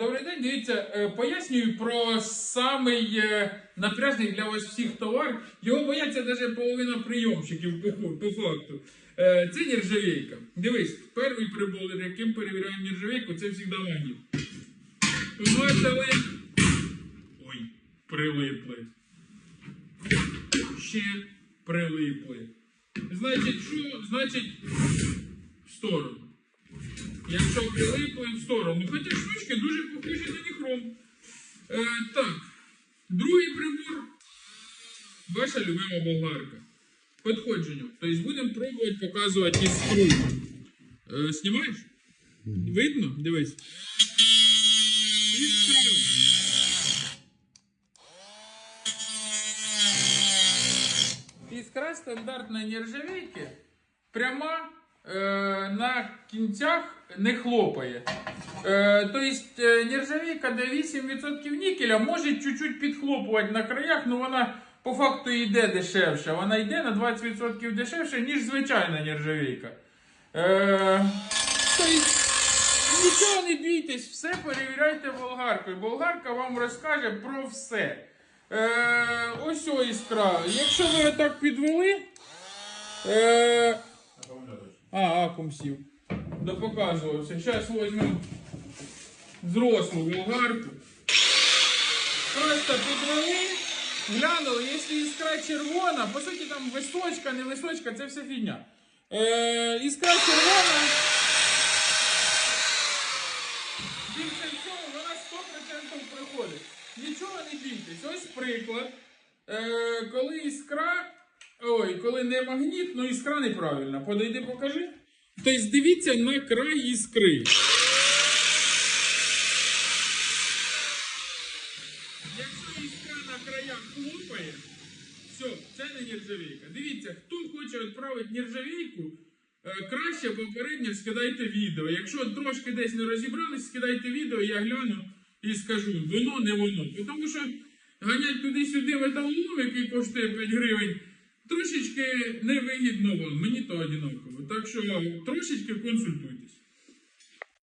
Добрий день, дивіться, е, пояснюю про самий е, напряжний для вас всіх товар. Його бояться навіть половина прийомщиків по, факту. Е, Це нержавейка. Дивись, перший прибор, яким перевіряємо нержавейку, це завжди магніт. Помацали. Ой, прилипли. Ще прилипли. Значить, що? Значить, в сторону. Якщо прилипли в сторону. Хоча штучки дуже похожі на ніхром. Е, так, другий прибор. Ваша любима болгарка. Подходження. Тобто будемо пробувати показувати іскру. Е, знімаєш? Видно? Дивись. Іскра. Іскра стандартної нержавейки пряма е, на кінцях не хлопає. Е, тобто е, нержавейка де 8% нікеля може чуть-чуть підхлопувати на краях, але вона по факту йде дешевше. Вона йде на 20% дешевше, ніж звичайна нержавейка. Е, тобто, нічого не бійтесь, все перевіряйте болгаркою. Болгарка вам розкаже про все. Е, ось о іскра. Якщо ви отак підвели. Е, а, акум сів. Допоказувався. Зараз візьмемо взрослу болгарку. Просто підвели, глянули, якщо іскра червона, по суті там височка, не височка, це все фігня. Е, іскра червона. Більше всього, вона 100% приходить. Нічого не бійтесь. Ось приклад. Е, коли іскра. Ой, коли не магніт, ну іскра неправильна. Подойди, покажи. Тобто дивіться на край іскри. Якщо іскра на краях хлопає, все, це не нержавійка. Дивіться, хто хоче відправити нержавійку, е, краще попередньо скидайте відео. Якщо трошки десь не розібрались, скидайте відео, я гляну і скажу, воно не воно. Тому що ганять туди-сюди металолом, який коштує 5 гривень, трошечки невигідно вам, мені то одинаково. Так що трошечки консультуйте.